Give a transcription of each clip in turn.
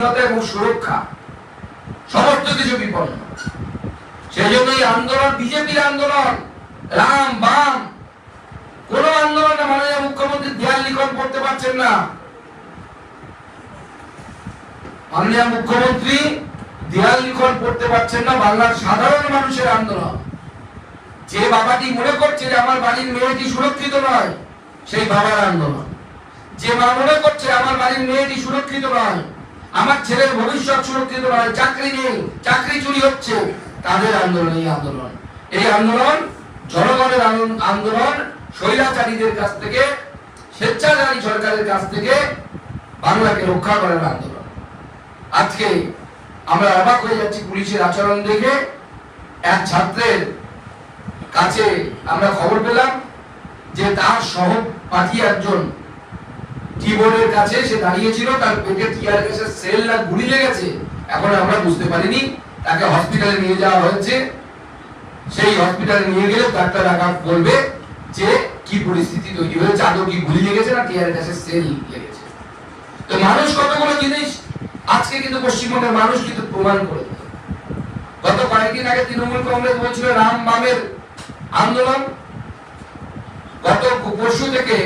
এবং সুরক্ষা সমস্ত কিছু বিপন্ন। সেই জন্য আন্দোলন, বিজেপির আন্দোলন, রাম, বাম, কোন আন্দোলনে মাননীয় মুখ্যমন্ত্রী দেয়াল লিখন করতে পারছেন না। মাননীয় মুখ্যমন্ত্রী দেয়াল লিখন করতে পারছেন না, বাংলার সাধারণ মানুষের আন্দোলন। যে বাবাটি মনে করছে যে আমার বাড়ির মেয়েটি সুরক্ষিত নয়, সেই বাবার আন্দোলন। যে মা মনে করছে আমার বাড়ির মেয়েটি সুরক্ষিত নয় আমার ছেলের ভবিষ্যৎ সুরক্ষিত নয়, চাকরি নেই, চাকরি চুরি হচ্ছে। তাদের আন্দোলন, এই আন্দোলন। এই আন্দোলন জনগণের আন্দোলন- স্বৈরাচারীদের কাছ থেকে, স্বেচ্ছাচারী সরকারের কাছ থেকে বাংলাকে রক্ষা করার আন্দোলন। আজকে আমরা অবাক হয়ে যাচ্ছি পুলিশের আচরণ দেখে। এক ছাত্রের কাছে আমরা খবর পেলাম যে তার সহ পাঠিয়ে একজন কিবোর্ডের কাছে সে দাঁড়িয়েছিল, তার পেটে টিয়ার গ্যাসের সেল না গুলি লেগেছে। এখন আমরা বুঝতে পারিনি, তাকে হসপিটালে নিয়ে যাওয়া হয়েছে। সেই হসপিটালে নিয়ে গেলে ডাক্তার আঘাত বলবে যে কি পরিস্থিতি তৈরি হয়েছে আদৌ কি গুলি লেগেছে না টিয়ার গ্যাসের সেল লেগেছে। তো মানুষ কতগুলো জিনিস? আজকে কিন্তু পশ্চিমবঙ্গের মানুষ কিন্তু প্রমাণ করে গত কয়েকদিন আগে তৃণমূল কংগ্রেস বলছিল, রাম বামের আন্দোলন। গত পরশু থেকে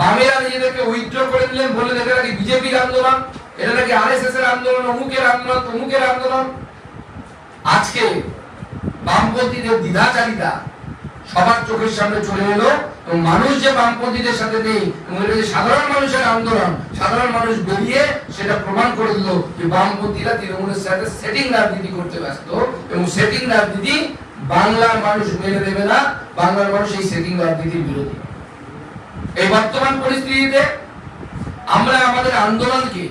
বামেরা নিজেদেরকে উইথড্র করে নিলেন বললেন, এটা নাকি বিজেপির আন্দোলন? এটা নাকি আরএসএস এর আন্দোলন? অমুকের আন্দোলন, তমুকের আন্দোলন? আজকে বামপন্থীদের দ্বিধাচারিতা সবার চোখের সামনে চলে এলো এবং মানুষ যে বামপন্থীদের সাথে নেই সাধারণ মানুষের আন্দোলন, সাধারণ মানুষ বেরিয়ে সেটা প্রমাণ করে দিল যে বামপন্থীরা তৃণমূলের সাথে সেটিং রাজনীতি করতে ব্যস্ত এবং সেটিং রাজনীতি বাংলার মানুষ মেনে নেবে না, বাংলার মানুষ এই সেটিং রাজনীতির বিরোধী। এই বর্তমান পরিস্থিতিতে আমরা আমাদের আন্দোলনকে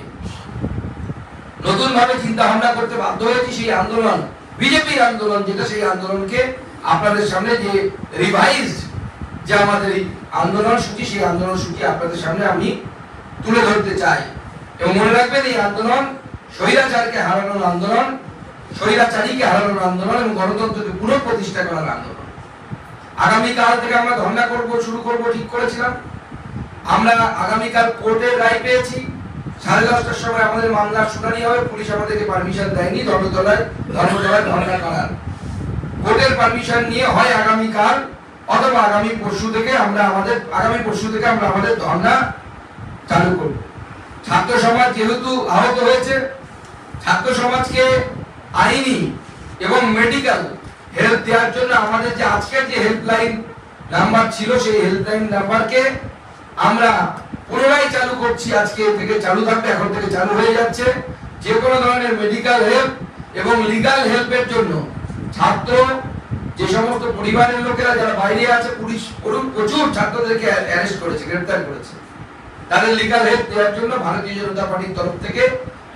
নতুন ভাবে চিন্তা ভাবনা করতে বাধ্য হয়েছি সেই আন্দোলন, বিজেপির আন্দোলন, যেটা সেই আন্দোলনকে আপনাদের সামনে যে রিভাইজড যে আমাদের এই আন্দোলন সূচি, সেই আন্দোলন সূচি আপনাদের সামনে আমি তুলে ধরতে চাই। এবং মনে রাখবেন এই আন্দোলন স্বৈরাচারকে হারানোর আন্দোলন, স্বৈরাচারীকে হারানোর আন্দোলন এবং গণতন্ত্রকে পুনঃপ্রতিষ্ঠা করার আন্দোলন। আগামীকাল থেকে আমরা ধর্ণা করব, শুরু করব, ঠিক করেছিলাম। আমরা আগামীকাল কোর্টের রায় পেয়েছি। সাড়ে দশটার সময় আমাদের মামলার শুনানি হবে। পুলিশ আমাদেরকে পারমিশন দেয়নি। ধর্মতলায় ধর্মতলায় ধর্ণা করার। কোর্টের পারমিশন নিয়ে হয় আগামীকাল অথবা আগামী পরশু থেকে আমরা আমাদের, আগামী পরশু থেকে আমরা আমাদের ধর্ণা চালু করব। ছাত্র সমাজ যেহেতু আহত হয়েছে, ছাত্র সমাজকে আইনি এবং মেডিকেল হেল্প দেওয়ার জন্য আমাদের যে আজকের যে হেল্পলাইন নাম্বার ছিল, সেই হেল্পলাইন নাম্বারকে আমরা পুনরায় চালু করছি আজকে থেকে, চালু থাকবে এখন থেকে চালু হয়ে যাচ্ছে। যে কোনো ধরনের মেডিকেল হেল্প এবং লিগাল হেল্পের জন্য ছাত্র, যে সমস্ত পরিবারের লোকেরা যারা বাইরে আছে, পুলিশ প্রচুর- প্রচুর ছাত্রদেরকে অ্যারেস্ট করেছে গ্রেফতার করেছে। তাদের লিগাল হেল্প দেওয়ার জন্য ভারতীয় জনতা পার্টির তরফ থেকে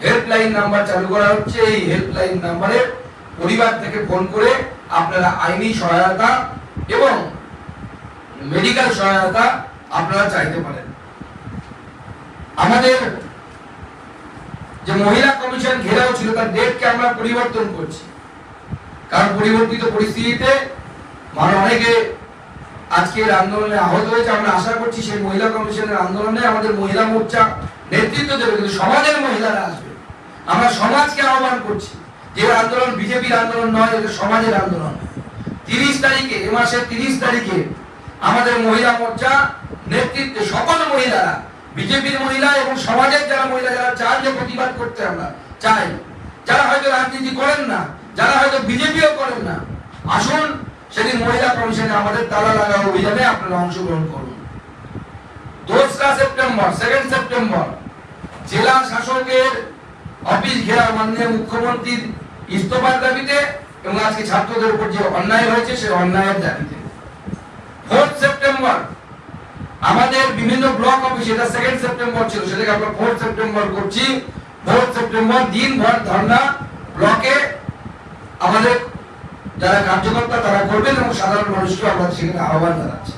হেল্পলাইন নাম্বার চালু করা হচ্ছে। এই হেল্পলাইন নাম্বারে পরিবার থেকে ফোন করে আপনারা আইনি সহায়তা এবং মেডিকেল সহায়তা আপনারা চাইতে পারেন। আমাদের যে মহিলা কমিশন ঘেরাও ছিল, তার ডেটকে আমরা পরিবর্তন করছি। কারণ পরিবর্তিত পরিস্থিতিতে মানে অনেকে আজকের আন্দোলনে আহত হয়েছে, আমরা আশা করছি সেই মহিলা কমিশনের আন্দোলনে আমাদের মহিলা মোর্চা নেতৃত্ব দেবে, কিন্তু সমাজের মহিলারা আসবে। আমরা সমাজকে আহ্বান করছি যে আন্দোলন বিজেপির আন্দোলন নয়, এটা সমাজের আন্দোলন। তিরিশ তারিখে, এ মাসের তিরিশ তারিখে আমাদের মহিলা মোর্চা নেতৃত্বে সকল মহিলারা, বিজেপির মহিলা এবং সমাজের যারা মহিলা, যারা চান যে প্রতিবাদ করতে আমরা চাই, যারা হয়তো রাজনীতি করেন না, যারা হয়তো বিজেপিও করেন না, আসুন সেদিন মহিলা কমিশনে আমাদের তালা লাগা অভিযানে আপনারা অংশগ্রহণ করুন। দোসরা সেপ্টেম্বর সেকেন্ড সেপ্টেম্বর, জেলা শাসকের অফিস ঘেরা মাননীয় মুখ্যমন্ত্রীর ইস্তফার দাবিতে এবং আজকে ছাত্রদের উপর যে অন্যায় হয়েছে সেই অন্যায়ের দাবিতে। ফোর্থ সেপ্টেম্বর আমাদের বিভিন্ন ব্লক অফিস এটা সেকেন্ড সেপ্টেম্বর ছিল, সেটাকে আমরা ফোর্থ সেপ্টেম্বর করছি। ফোর্থ সেপ্টেম্বর দিনভর ধর্ণা ব্লকে আমাদের যারা কার্যকর্তা, তারা করবেন এবং সাধারণ মানুষকে আমরা সেখানে আহ্বান জানাচ্ছি।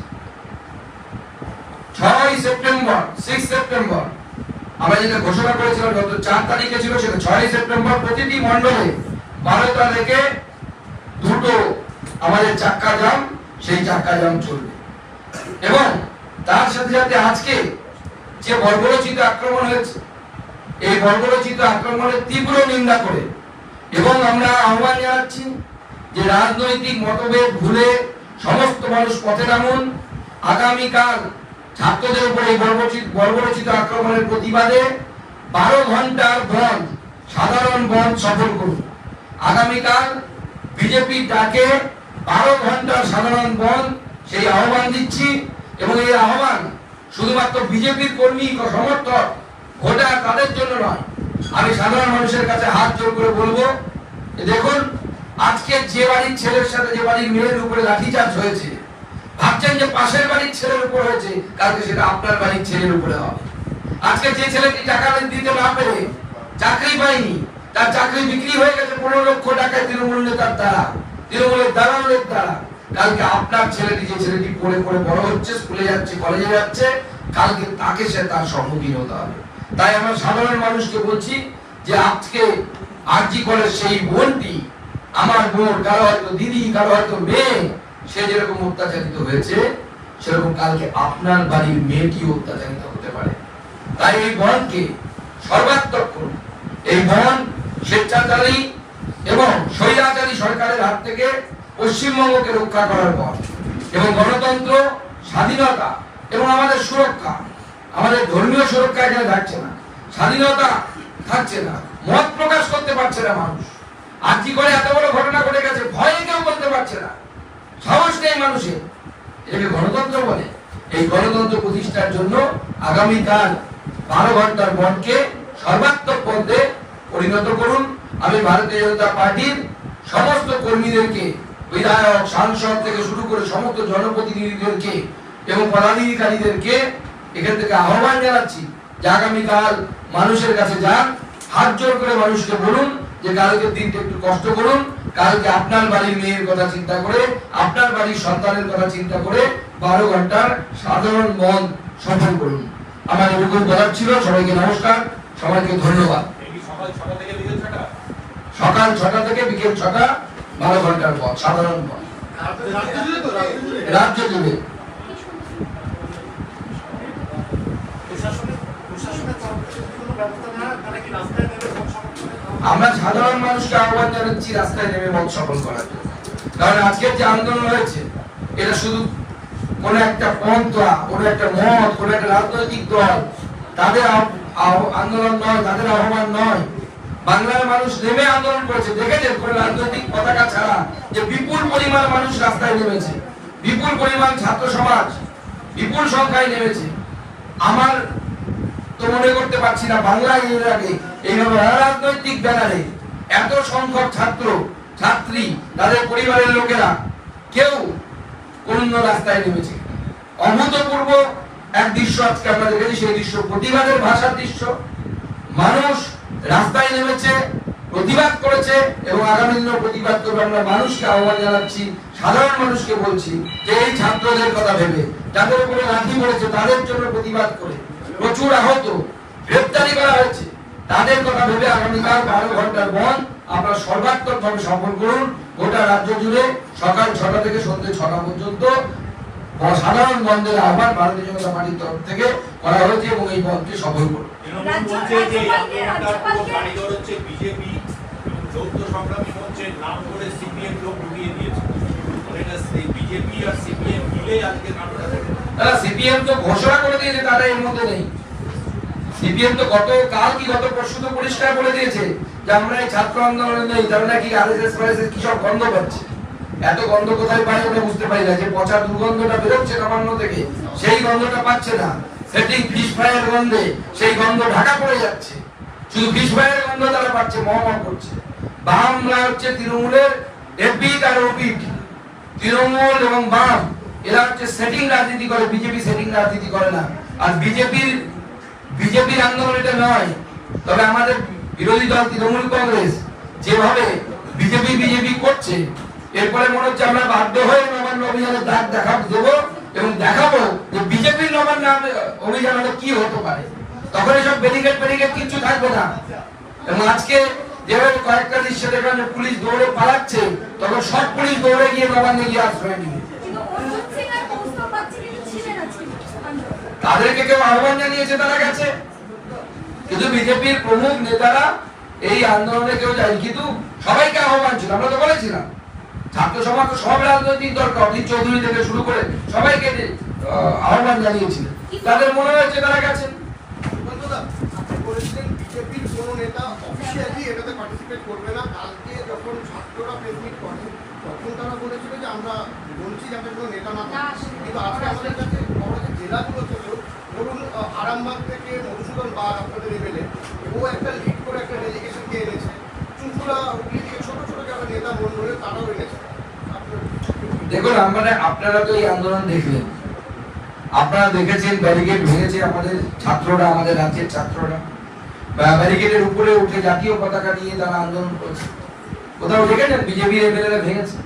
ছয় সেপ্টেম্বর সিক্স সেপ্টেম্বর আমরা যেটা ঘোষণা করেছিলাম গত চার তারিখে ছিল, সেটা ছয় সেপ্টেম্বর প্রতিটি মন্ডলে বারোটা থেকে দুটো আমাদের চাক্কা জাম, সেই চাক্কা জাম চলবে। এবং তার সাথে সাথে আজকে যে বর্বরচিত আক্রমণ হয়েছে, এই বর্বরচিত আক্রমণের তীব্র নিন্দা করে এবং আমরা আহ্বান জানাচ্ছি যে রাজনৈতিক মতভেদ ভুলে সমস্ত মানুষ পথে নামুন। আগামীকাল ছাত্রদের উপর এই বর্বরচিত বর্বরচিত আক্রমণের প্রতিবাদে বারো ঘণ্টার বন্ধ, সাধারণ বন্ধ সফল করুন। আগামীকাল বিজেপি ডাকে বারো ঘণ্টার সাধারণ বন্ধ, সেই আহ্বান দিচ্ছি এবং এই আহ্বান শুধুমাত্র বিজেপির কর্মী সমর্থক, ভোটার তাদের জন্য নয়, আমি সাধারণ মানুষের কাছে হাত জোর করে বলব দেখুন, আজকে যে বাড়ির ছেলের সাথে যে বাড়ির মেয়ের উপরে লাঠিচার্জ হয়েছে, ভাবছেন যে পাশের বাড়ির ছেলের উপর হয়েছে, কালকে সেটা আপনার বাড়ির ছেলের উপরে হবে। আজকে যে ছেলেটি টাকা দিতে না পেরে চাকরি পায়নি তার চাকরি বিক্রি হয়ে গেছে, পনেরো লক্ষ টাকায় তৃণমূল নেতার দ্বারা, তৃণমূলের দালালের দ্বারা। কালকে আপনার ছেলেটি যে ছেলেটি পড়ে পড়ে বড় হচ্ছে, স্কুলে যাচ্ছে কলেজে যাচ্ছে, কালকে তাকে সে তার সম্মুখীন হতে হবে। তাই আমরা সাধারণ মানুষকে বলছি যে আজকে আরজি করে সেই বোনটি, আমার বোন, কারও হয়তো দিদি, কারও হয়তো মেয়ে, সে যেরকম অত্যাচারিত হয়েছে, সেরকম কালকে আপনার বাড়ির মেয়েটি অত্যাচারিত হতে পারে। তাই এই বনকে সর্বাত্মক করুন। এই বন স্বেচ্ছাচারী এবং স্বৈরাচারী সরকারের হাত থেকে পশ্চিমবঙ্গকে রক্ষা করার পর এবং গণতন্ত্র, স্বাধীনতা এবং আমাদের সুরক্ষা, আমাদের ধর্মীয় সুরক্ষা এখানে থাকছে না, স্বাধীনতা থাকছে না, মত প্রকাশ করতে পারছে না মানুষ। আর কি করে এত বড় ঘটনা ঘটে গেছে ভয়ে কেউ বলতে পারছে না। সাহস নেই মানুষের। এটাকে গণতন্ত্র বলে। এই গণতন্ত্র প্রতিষ্ঠার জন্য আগামীকাল বারো ঘণ্টার বনকে সর্বাত্মক পথে পরিণত করুন। আমি ভারতীয় জনতা পার্টির সমস্ত কর্মীদেরকে, বিধায়ক, সাংসদ থেকে শুরু করে সমস্ত জনপ্রতিনিধিদেরকে এবং পদাধিকারীদেরকে এখান থেকে আহ্বান জানাচ্ছি যে আগামীকাল মানুষের কাছে যান। হাত জোর করে মানুষকে বলুন যে কালকের দিনটা একটু কষ্ট করুন। কালকে আপনার বাড়ির মেয়ের কথা চিন্তা করে, আপনার বাড়ির সন্তানের কথা চিন্তা করে বারো ঘণ্টার সাধারণ মন সফল করুন। আমার এরকম বলার ছিল। সবাইকে নমস্কার। সবাইকে ধন্যবাদ। সকাল ছটা থেকে বিকেল ছটা? বারো ঘণ্টার পথ সাধারণ পথ রাজ্য জুড়ে আমরা সাধারণ মানুষকে আহ্বান জানাচ্ছি রাস্তায় নেমে মত সফল করার জন্য। কারণ আজকের যে আন্দোলন হয়েছে এটা শুধু কোন একটা পন্থা কোন একটা মত কোন একটা রাজনৈতিক দল তাদের আন্দোলন নয়, তাদের আহ্বান নয়। বাংলার মানুষ নেমে আন্দোলন করেছে। দেখেছেন, কোন রাজনৈতিক পতাকা ছাড়া যে বিপুল পরিমাণ মানুষ রাস্তায় নেমেছে। বিপুল পরিমাণ ছাত্র সমাজ বিপুল সংখ্যায় নেমেছে। আমার তো মনে করতে পারছি না, বাংলায় এর আগে এইভাবে রাজনৈতিক ব্যানারে এত সংখ্যক ছাত্র, ছাত্রী, তাদের পরিবারের লোকেরা কেউ কোন রাস্তায় নেমেছে। অভূতপূর্ব এক দৃশ্য আজকে আমরা দেখেছি সেই দৃশ্য প্রতিবাদের ভাষার দৃশ্য। মানুষ রাস্তায় নেমেছে, প্রতিবাদ করেছে এবং আগামী দিনেও প্রতিবাদ করবে। আমরা মানুষকে আহ্বান জানাচ্ছি, সাধারণ মানুষকে বলছি যে এই ছাত্রদের কথা ভেবে, যাদের উপরে লাঠি পড়েছে তাদের জন্য প্রতিবাদ করে। প্রচুর আহত, গ্রেপ্তারি করা হয়েছে। তাদের কথা ভেবে আগামীকাল বারো ঘণ্টার বন্ধ আপনারা সর্বাত্মক ভাবে সফল করুন। গোটা রাজ্য জুড়ে সকাল ছটা থেকে সন্ধ্যে ছটা পর্যন্ত সাধারণ বন্ধের আহ্বান ভারতীয় জনতা পার্টির তরফ থেকে করা হয়েছে এবং এই বন্ধকে সফল করুন তৃণমূল রাজ্য- বলছে যে এই রাজ্যপালকে- আন্দোলনটার পুরো রাজ্যপালকে- কারিগর হচ্ছে বিজেপি যৌথ সংগ্রামী মঞ্চের নাম করে সিপিএম লোক ঢুকিয়ে দিয়েছে। এটা বিজেপি আর সিপিএম মিলে আজকে নাটকটা করে তারা সিপিএম তো ঘোষণা করে দিয়েছে তারা এর মধ্যে নেই। সিপিএম তো গত কাল কি গত পরশু তো পরিষ্কার করে দিয়েছে যে আমরা এই ছাত্র আন্দোলনে নেই তারা নাকি আরএসএস ফারএসএস কি সব গন্ধ পাচ্ছে? এত গন্ধ কোথায় পাই ওটা বুঝতে পারি না। যে পচা দুর্গন্ধটা বেরোচ্ছে নবান্ন থেকে, সেই গন্ধটা পাচ্ছে না। সেটি ফিশ ফ্রাইয়ের গন্ধে, সেই গন্ধ ঢাকা পড়ে যাচ্ছে। শুধু ফিশ গন্ধ তারা পাচ্ছে মহমহ করছে। বামরা হচ্ছে তৃণমূলের এপিট আর ওপিট তৃণমূল এবং বাম, এরা হচ্ছে সেটিং রাজনীতি করে, বিজেপি সেটিং রাজনীতি করে না। আর বিজেপির বিজেপির আন্দোলন এটা নয়। তবে আমাদের বিরোধী দল তৃণমূল কংগ্রেস, যেভাবে বিজেপি বিজেপি করছে এরপরে মনে হচ্ছে আমরা বাধ্য হয়ে নবান্ন অভিযানের দাগ দেখা দেবো এবং দেখাবো যে বিজেপির নবান্ন অভিযান হলে কি হতে পারে। তখন এসব ব্যারিকেড ব্যারিকেড কিছু থাকবে না। এবং আজকে যেভাবে কয়েকটা দৃশ্য দেখলাম যে পুলিশ দৌড়ে পালাচ্ছে তখন সব পুলিশ দৌড়ে গিয়ে নবান্নে গিয়ে আশ্রয় আন্দোলনে। তাদেরকে কেউ আহ্বান জানিয়েছে তারা গেছে। কিন্তু বিজেপির প্রমুখ নেতারা এই আন্দোলনে কেউ যায় কিন্তু সবাইকে আহ্বান ছিল আমরা তো বলেছিলাম। ছাত্র সমাজ তো সব রাজনৈতিক দল অধীর চৌধুরী থেকে শুরু করে সবাইকে আহ্বান জানিয়েছিলেন তাদের মনে হয়েছে তারা গেছেন। বলেছিলেন বিজেপির কোনো নেতা অফিসিয়ালি এটাতে পার্টিসিপেট করবে না। কালকে যখন ছাত্ররা প্রেস মিট করে তখন তারা বলেছিল যে আমরা বলছি যাতে কোনো নেতা না। কিন্তু আজকে আমাদের কাছে বড় যে জেলাগুলো থেকেও ধরুন আরামবাগ থেকে মধুসূদন বাগ আপনাদের ও একটা লিড করে একটা ডেলিগেশনকে এনেছে। চুঁচুড়া হুগলি দেখুন আমরা আপনারা তো এই আন্দোলন দেখলেন। আপনারা দেখেছেন ব্যারিকেড ভেঙেছে আমাদের ছাত্ররা, আমাদের রাজ্যের ছাত্ররা। ব্যারিকেডের উপরে উঠে জাতীয় পতাকা নিয়ে তারা আন্দোলন করেছে। কোথাও দেখেছেন? বিজেপির এমএলএরা ভেঙেছে।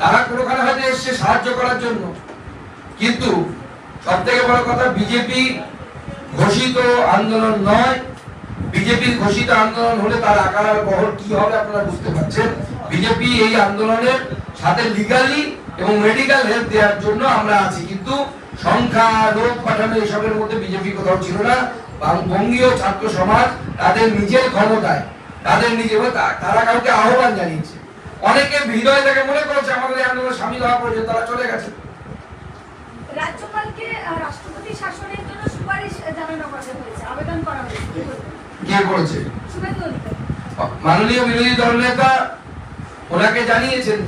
তারা কোনোখানে হয়তো এসছে সাহায্য করার জন্য। কিন্তু সব থেকে বড় কথা, বিজেপি ঘোষিত আন্দোলন নয়। বিজেপির ঘোষিত আন্দোলন হলে তার আকার আর বহর কি হবে আপনারা বুঝতে পারছেন? বিজেপি এই আন্দোলনের সাথে লিগালি এবং মেডিকেল হেল্প দেওয়ার জন্য আমরা আছি। কিন্তু সংখ্যা, লোক পাঠানো এসবের মধ্যে বিজেপি কোথাও ছিল না। বঙ্গীয় ছাত্র সমাজ তাদের নিজের ক্ষমতায়, তাদের নিজের তারা কাউকে আহ্বান জানিয়েছে। অনেকে হৃদয় থেকে মনে করেছে, আমাদের আন্দোলনে সামিল হওয়া প্রয়োজন, তারা চলে গেছে। রাজ্যপালকে রাষ্ট্রপতি শাসনের জন্য সুপারিশ জানানো হয়েছে আবেদন করা হয়েছে। করেছে শুভেন্দু মাননীয় বিরোধী দলনেতা ওনাকে জানিয়েছেন।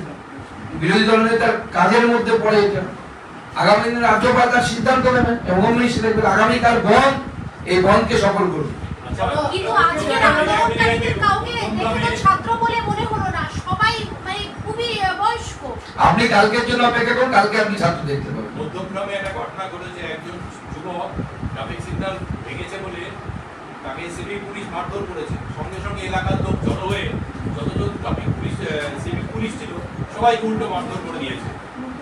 বিরোধী দলনেতার কাজের মধ্যে পড়ে এটা। আগামী দিনে রাজ্যপাল তার সিদ্ধান্ত নেবেন এবং মিনিস্টার আগামীকাল বন্ধ এই বন্ধকে সফল করুন কিন্তু আজকের আন্দোলনকারীদের কাউকে দেখে ছাত্র বলে মনে হলো না। সবাই মানে খুবই বয়স্ক। আপনি কালকের জন্য অপেক্ষা করুন কালকে আপনি ছাত্র দেখতে পাবেন। মধ্যক্রমে একটা ঘটনা ঘটেছে একজন যুবক ট্রাফিক সিগন্যাল ভেঙেছে বলে তাকে সিভিক পুলিশ মারধর করেছে। সঙ্গে সঙ্গে এলাকার লোক জড়ো হয়ে যতজন ট্রাফিক পুলিশ সিভিক পুলিশ ছিল, সবাইকে উল্টো মারধর করে দিয়েছে।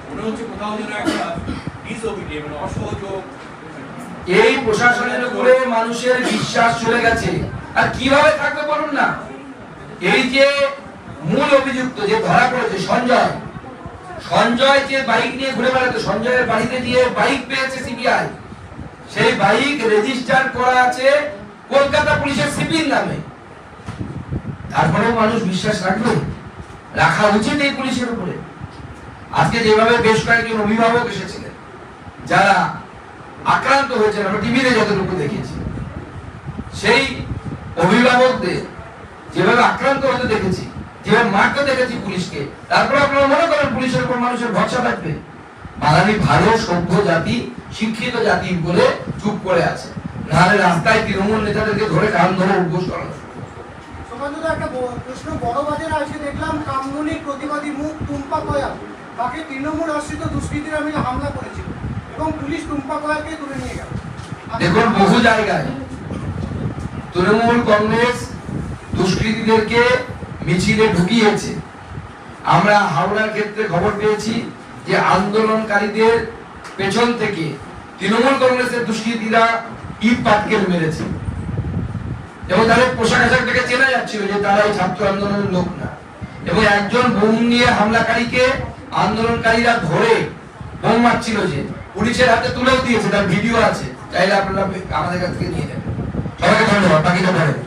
মনে হচ্ছে কোথাও যেন একটা ডিসওবিডিয়ে মানে অসহযোগ। এই প্রশাসনের উপরে মানুষের বিশ্বাস চলে গেছে। আর কীভাবে থাকবে বলুন না? এই যে মূল অভিযুক্ত যে ধরা পড়েছে, সঞ্জয়। সঞ্জয় যে বাইক নিয়ে ঘুরে বেড়াতো, সঞ্জয়ের বাড়িতে গিয়ে বাইক পেয়েছে সিবিআই। সেই বাইক রেজিস্টার করা আছে কলকাতা পুলিশের সিপির নামে। তারপরেও মানুষ বিশ্বাস রাখবে? রাখা উচিত এই পুলিশের উপরে। আজকে যেভাবে বেশ কয়েকজন অভিভাবক এসেছিলেন, যারা আক্রান্ত হয়েছেন, আমরা টিভিতে যতটুকু দেখেছি, সেই অভিভাবকদের যেভাবে আক্রান্ত হতে দেখেছি, যেভাবে মারতে দেখেছি পুলিশকে, তারপরে আপনারা মনে করেন পুলিশের উপর মানুষের ভরসা থাকবে? বাঙালি ভালো, সভ্য জাতি, শিক্ষিত জাতি বলে চুপ করে আছে। নাহলে রাস্তায় তৃণমূল নেতাদেরকে ধরে কান ধরে উদ্ঘোষ করানো একটা প্রশ্ন বড় বাজারে আসে দেখলাম কামনুনির প্রতিবাদী মুখ টুম্পা কয়া তাকে তৃণমূল আশ্রিত দুষ্কৃতীরা মিলে হামলা করেছিল এবং পুলিশ টুম্পা কয়াকে তুলে নিয়ে গেল। দেখুন বহু জায়গায় তৃণমূল কংগ্রেস দুষ্কৃতীদেরকে মিছিলে ঢুকিয়েছে। আমরা হাওড়ার ক্ষেত্রে খবর পেয়েছি যে আন্দোলনকারীদের পেছন থেকে তৃণমূল কংগ্রেসের দুষ্কৃতীরা পাটকেল মেরেছে। এবং তাদের পোশাক চেনা যাচ্ছিল যে তারা এই ছাত্র আন্দোলনের লোক না। এবং একজন বোম নিয়ে হামলাকারীকে আন্দোলনকারীরা ধরে বোম মারছিল যে পুলিশের হাতে তুলেও দিয়েছে, তার ভিডিও আছে। চাইলে আপনারা আমাদের কাছ থেকে নিয়ে যাবেন। সবাইকে ধন্যবাদ, বাকিটা ধরেন